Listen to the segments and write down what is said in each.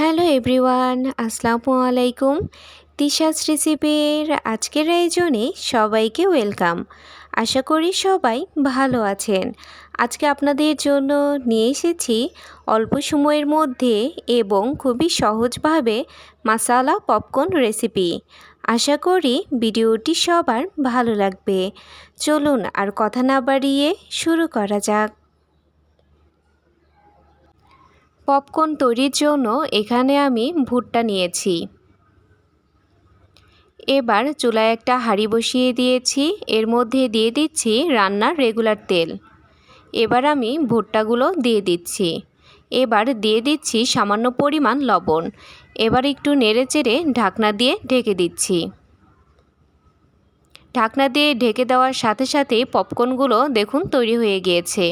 Hello everyone, আসসালামু আলাইকুম। তিশাস রেসিপির আজকের আয়োজনে সবাইকে ওয়েলকাম। আশা করি সবাই ভালো আছেন। আজকে আপনাদের জন্য নিয়ে এসেছি অল্প সময়ের মধ্যে এবং খুবই সহজভাবে মাসালা পপকর্ন রেসিপি। আশা করি ভিডিওটি সবার ভালো লাগবে। চলুন আর কথা না বাড়িয়ে শুরু করা যাক। পপকর্ন তৈরির জন্য এখানে আমি ভুট্টা নিয়েছি। এবার চুলায় একটা হাঁড়ি বসিয়ে দিয়েছি। এর মধ্যে দিয়ে দিচ্ছি রান্নার রেগুলার তেল। এবার আমি ভুট্টাগুলো দিয়ে দিচ্ছি। এবার দিয়ে দিচ্ছি সামান্য পরিমাণ লবণ। এবার একটু নেড়ে চেড়ে ঢাকনা দিয়ে ঢেকে দিচ্ছি। ঢাকনা দিয়ে ঢেকে দেওয়ার সাথে সাথে পপকর্নগুলো দেখুন তৈরি হয়ে গিয়েছে।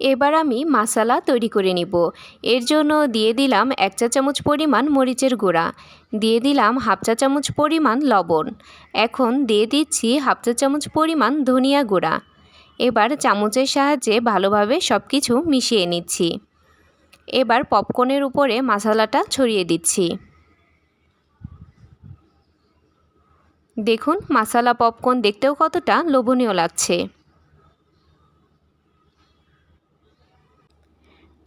এবার আমি মশালা তৈরি করে নিব। এর জন্য দিয়ে দিলাম এক চা চামচ পরিমাণ মরিচের গুঁড়া। দিয়ে দিলাম হাফ চা চামচ পরিমাণ লবণ। এখন দিয়ে দিচ্ছি হাফ চা চামচ পরিমাণ ধনিয়া গুঁড়া। এবার চামচের সাহায্যে ভালোভাবে সব কিছু মিশিয়ে নিচ্ছি। এবার পপকর্নের উপরে মশালাটা ছড়িয়ে দিচ্ছি। দেখুন, মশালা পপকর্ন দেখতেও কতটা লোভনীয় লাগছে।